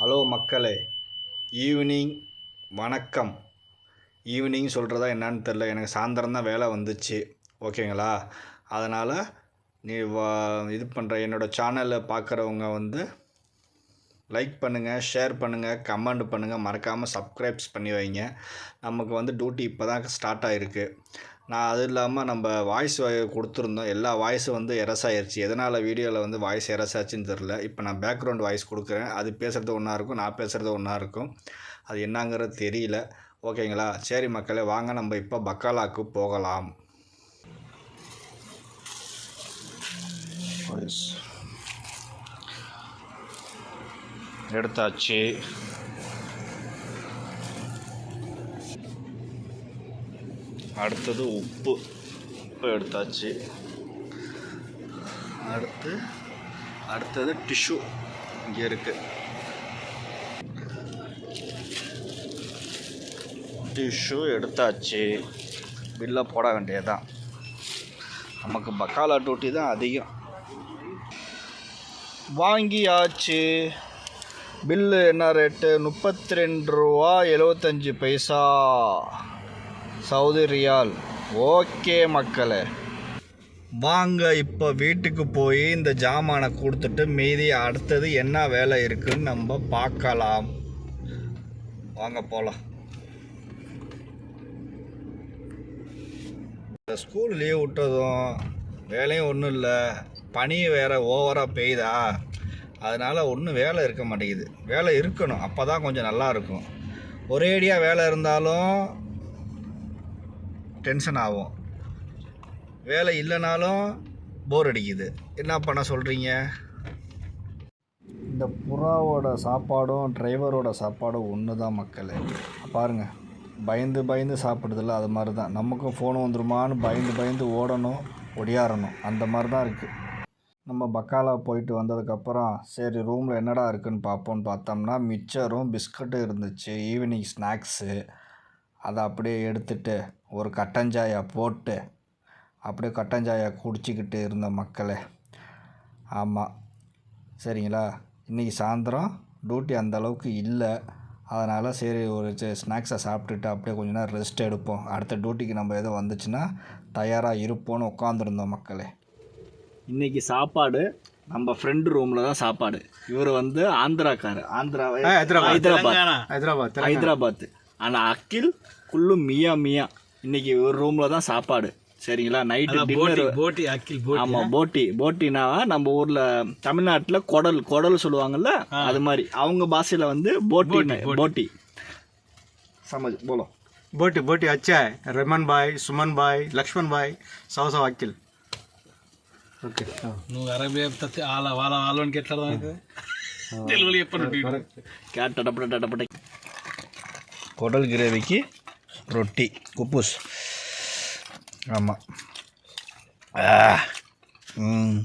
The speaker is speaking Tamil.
ஹலோ மக்களே ஈவினிங் வணக்கம். ஈவினிங் சொல்கிறதா என்னன்னு தெரில எனக்கு சாயந்தரம் தான் வேலை வந்துச்சு ஓகேங்களா? அதனால் நீ வா- இது பண்ணுற என்னோடய சேனலை பார்க்குறவங்க வந்து லைக் பண்ணுங்கள் ஷேர் பண்ணுங்கள் கமெண்ட் பண்ணுங்கள் மறக்காமல் சப்ஸ்கிரைப்ஸ் பண்ணி வைங்க. நமக்கு வந்து டியூட்டி இப்போ தான் ஸ்டார்ட் ஆகிருக்கு நான் அது இல்லாமல் நம்ம வாய்ஸ் கொடுத்துருந்தோம். எல்லா வாய்ஸும் வந்து எரஸ் ஆயிருச்சு. எதனால் வீடியோவில் வந்து வாய்ஸ் எரஸ் ஆச்சுன்னு தெரில இப்போ நான் பேக்ரவுண்ட் வாய்ஸ் கொடுக்குறேன். அது பேசுகிறது ஒன்றா இருக்கும் நான் பேசுகிறது ஒன்றா இருக்கும். அது என்னங்கிறது தெரியல. ஓகேங்களா? சரி மக்களே வாங்க நம்ம இப்போ பக்காலாக்கு போகலாம். எடுத்தாச்சு. அடுத்தது உப்பு. உப்பு எடுத்தாச்சு. அடுத்து அடுத்தது டிஷ்யூ இங்கே இருக்கு. டிஷ்யூ எடுத்தாச்சு. பில்லை போட வேண்டியதுதான். நமக்கு பக்காலா டூட்டி தான் அதிகம். வாங்கியாச்சு. பில்லு என்ன ரேட்டு முப்பத்தி ரெண்டு ரூபா எழுபத்தஞ்சி பைசா. சவுதி ரியால். ஓகே மக்களே. வாங்க இப்போ வீட்டுக்கு போய் இந்த ஜாமானை கொடுத்துட்டு மீதி அடுத்தது என்ன வேலை இருக்குன்னு நம்ம பார்க்கலாம். வாங்க போகலாம் இந்த ஸ்கூல் லீவ் விட்டதும் வேலையும் ஒன்றும் இல்லை. பனி வேற ஓவராக பெய்யுதா? அதனால் ஒன்றும் வேலை இருக்க மாட்டேங்குது. வேலை இருக்கணும். அப்போ தான் கொஞ்சம் நல்லாயிருக்கும் ஒரேடியாக வேலை இருந்தாலும் டென்ஷன் ஆகும். வேலை இல்லைனாலும் போர் அடிக்குது. என்ன பண்ண சொல்கிறீங்க இந்த புறாவோட சாப்பாடும் டிரைவரோட சாப்பாடும் ஒன்று தான் மக்களே. பாருங்கள் பயந்து பயந்து சாப்பிடுதில்ல அது மாதிரி தான் நமக்கும் ஃபோன் வந்துருமான்னு பயந்து பயந்து ஓடணும் ஒடியாரணும் அந்த மாதிரி தான் இருக்குது நம்ம பக்காலா போயிட்டு வந்ததுக்கப்புறம் சரி ரூமில் என்னடா இருக்குன்னு பார்ப்போம்னு பார்த்தோம்னா மிச்சரும் பிஸ்கட்டும் இருந்துச்சு ஈவினிங் ஸ்நாக்ஸு. அதை அப்படியே எடுத்துட்டு ஒரு கட்டஞ்சாயா போட்டு அப்படியே கட்டஞ்சாயா குடிச்சிக்கிட்டு இருந்த மக்களே. ஆமாம் சரிங்களா? இன்றைக்கி சாயந்தரம் டியூட்டி அந்தளவுக்கு இல்லை. அதனால் சரி ஒரு ஸ்நாக்ஸை சாப்பிட்டுட்டு அப்படியே கொஞ்ச நேரம் ரெஸ்ட் எடுப்போம். அடுத்த டியூட்டிக்கு நம்ம எதுவும் வந்துச்சுன்னா தயாராக இருப்போம்னு உட்காந்துருந்தோம் மக்களே. இன்னைக்கு சாப்பாடு நம்ம ஃப்ரெண்டு ரூமில் தான் சாப்பாடு. இவர் வந்து ஆந்திராக்காரு. ஆந்திரா ஹைதராபாத். ஹைதராபாத். ஹைதராபாத் ஆனால் அக்கில் குள்ளு மியா மியா. இன்னைக்கு ஒரு ரூமில் தான் சாப்பாடு. சரிங்களா? நைட்டு டின்னர் போட்டி அக்கில் போட்டி. ஆமாம் போட்டி. போட்டினா நம்ம ஊரில் தமிழ்நாட்டில் குடல் குடல் சொல்லுவாங்கல்ல? அது மாதிரி. அவங்க பாஷையில் வந்து போட்டி போட்டி சமஜ் போலோ போட்டி போட்டி அச்சா. ரெமன் பாய் சுமன் பாய் லக்ஷ்மண் பாய் சவசவ் அக்கில் ఓకే నువ్వు అరబీ చెప్తే వాళ్ళ వాళ్ళ వాళ్ళకి ఎట్లా అర్థమవుతుంది తెలుగులో చెప్పను கேட் டடப்பட டடப்பட குடல் கிரேவிக்கு ரொட்டி குப்பூஸ் ஆமாம் ம்